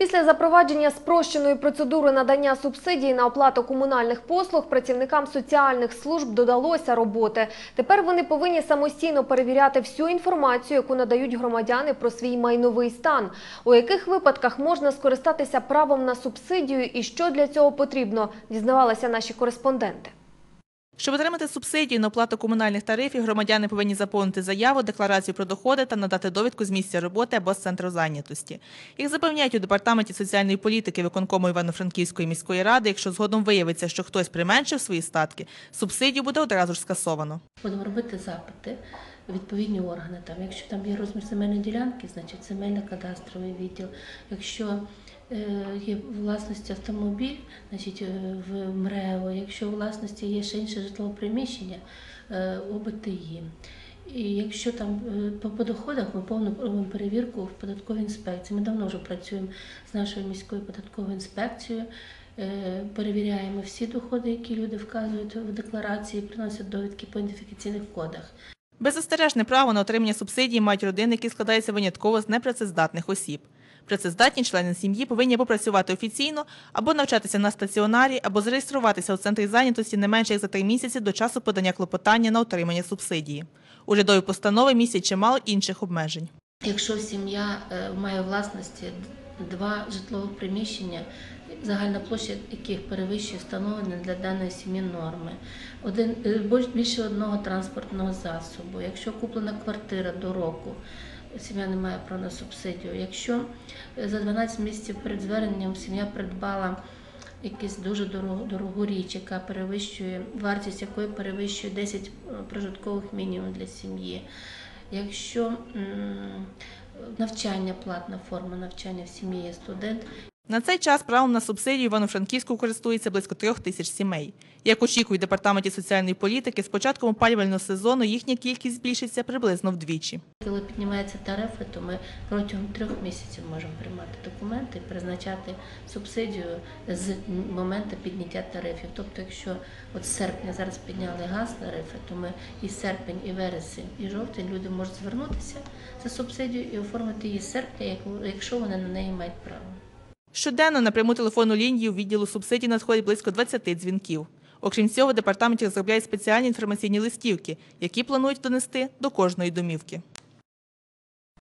Після запровадження спрощеної процедури надання субсидій на оплату комунальних послуг працівникам соціальних служб додалося роботи. Тепер вони повинні самостійно перевіряти всю інформацію, яку надають громадяни про свій майновий стан. У яких випадках можна скористатися правом на субсидію і що для цього потрібно, дізнавалися наші кореспонденти. Щоб отримати субсидію на оплату комунальних тарифів, громадяни повинні заповнити заяву, декларацію про доходи та надати довідку з місця роботи або з центру зайнятості. Їх запевняють у департаменті соціальної політики виконкому Івано-Франківської міської ради. Якщо згодом виявиться, що хтось применшив свої статки, субсидію буде одразу ж скасовано. Будемо робити запити відповідні органи. Там, якщо там є розмір земельної ділянки, значить земельно кадастровий відділ. Якщо є у власності автомобіль, значить е, в МРЕО, якщо у власності є ще інше житлове приміщення, е, ОБТІ. І якщо там е, по, доходах ми повну робимо перевірку в податковій інспекції. Ми давно вже працюємо з нашою міською податковою інспекцією. Е, Перевіряємо всі доходи, які люди вказують в декларації, приносять довідки по ідентифікаційних кодах. Беззастережне право на отримання субсидії мають родини, які складаються винятково з непрацездатних осіб. Працездатні члени сім'ї повинні або працювати офіційно, або навчатися на стаціонарі, або зареєструватися у центрі зайнятості не менше як за три місяці до часу подання клопотання на отримання субсидії. Урядові постанови містять чимало інших обмежень. Якщо сім'я е, має власності два житлових приміщення, загальна площа яких перевищує встановлені для даної сім'ї норми, один е, більше одного транспортного засобу, якщо куплена квартира до року. Сім'я не має про на субсидію. Якщо е, за 12 місяців перед зверненням сім'я придбала якусь дуже дорогу, дорогу річ, яка перевищує вартість якої перевищує 10 е, прожиткових мінімумів для сім'ї. Якщо навчання, платна форма навчання в сім'ї є студент, На цей час правом на субсидію Івано-Франківську користується близько трьох тисяч сімей. Як очікують департаменті соціальної політики, з початком опалювального сезону їхня кількість збільшиться приблизно вдвічі. коли піднімаються тарифи, то ми протягом трьох місяців можемо приймати документи і призначати субсидію з моменту підняття тарифів. Тобто, якщо от з серпня зараз підняли газ тарифи, то ми і серпень, і вересень, і жовтень люди можуть звернутися за субсидією і оформити її з серпня, як- якщо вони на неї мають право. Щоденно на пряму телефонну лінію відділу субсидій надходить близько 20 дзвінків. Окрім цього, департаменті розробляють спеціальні інформаційні листівки, які планують донести до кожної домівки.